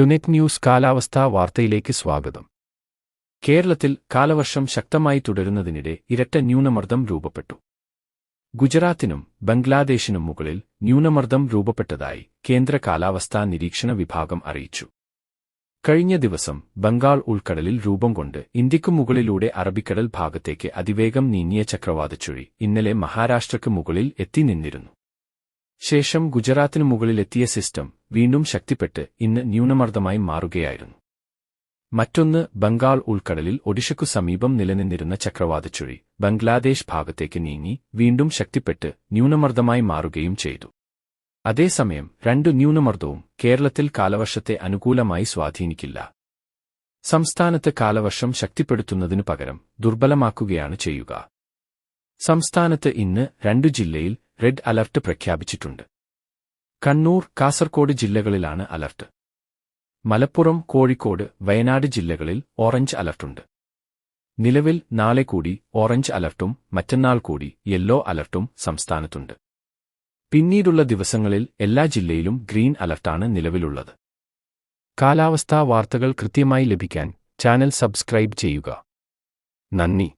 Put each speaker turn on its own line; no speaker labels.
ടുനെറ്റ് news കാലാവസ്ഥാ വാർത്തയിലേക്ക് സ്വാഗതം. കേരളത്തിൽ കാലവർഷം ശക്തമായി തുടരുന്നതിനിടെ ഇരട്ട ന്യൂനമർദ്ദം രൂപപ്പെട്ടു. ഗുജറാത്തിനും ബംഗ്ലാദേശിനും മുകളിൽ ന്യൂനമർദ്ദം രൂപപ്പെട്ടതായി കേന്ദ്ര കാലാവസ്ഥാ നിരീക്ഷണ വിഭാഗം അറിയിച്ചു. കഴിഞ്ഞ ദിവസം ബംഗാൾ ഉൾക്കടലിൽ രൂപം കൊണ്ട് ഇന്ത്യക്കു മുകളിലൂടെ അറബിക്കടൽ ഭാഗത്തേക്ക് അതിവേഗം നീങ്ങിയ ചക്രവാതച്ചുഴി ഇന്നലെ മഹാരാഷ്ട്രയ്ക്ക് മുകളിൽ എത്തി നിന്നിരുന്നു. ശേഷം ഗുജറാത്തിനു മുകളിലെത്തിയ സിസ്റ്റം വീണ്ടും ശക്തിപ്പെട്ട് ഇന്ന് ന്യൂനമർദ്ദമായി മാറുകയായിരുന്നു. മറ്റൊന്ന് ബംഗാൾ ഉൾക്കടലിൽ ഒഡിഷയ്ക്കു സമീപം നിലനിന്നിരുന്ന ചക്രവാതച്ചുഴി ബംഗ്ലാദേശ് ഭാഗത്തേക്ക് നീങ്ങി വീണ്ടും ശക്തിപ്പെട്ട് ന്യൂനമർദ്ദമായി മാറുകയും ചെയ്തു. അതേസമയം രണ്ടു ന്യൂനമർദ്ദവും കേരളത്തിൽ കാലവർഷത്തെ അനുകൂലമായി സ്വാധീനിക്കില്ല. സംസ്ഥാനത്ത് കാലവർഷം ശക്തിപ്പെടുത്തുന്നതിനു പകരം ദുർബലമാക്കുകയാണ് ചെയ്യുക. സംസ്ഥാനത്ത് ഇന്ന് രണ്ടു ജില്ലയിൽ റെഡ് അലർട്ട് പ്രഖ്യാപിച്ചിട്ടുണ്ട്. കണ്ണൂർ കാസർകോട് ജില്ലകളിലാണ് അലർട്ട്. മലപ്പുറം കോഴിക്കോട് വയനാട് ജില്ലകളിൽ ഓറഞ്ച് അലർട്ടുണ്ട്. നിലവിൽ നാളെ കൂടി ഓറഞ്ച് അലർട്ടും മറ്റന്നാൾ കൂടി യെല്ലോ അലർട്ടും സംസ്ഥാനത്തുണ്ട്. പിന്നീടുള്ള ദിവസങ്ങളിൽ എല്ലാ ജില്ലയിലും ഗ്രീൻ അലർട്ടാണ് നിലവിലുള്ളത്. കാലാവസ്ഥാ വാർത്തകൾ കൃത്യമായി ലഭിക്കാൻ ചാനൽ സബ്സ്ക്രൈബ് ചെയ്യുക. നന്ദി.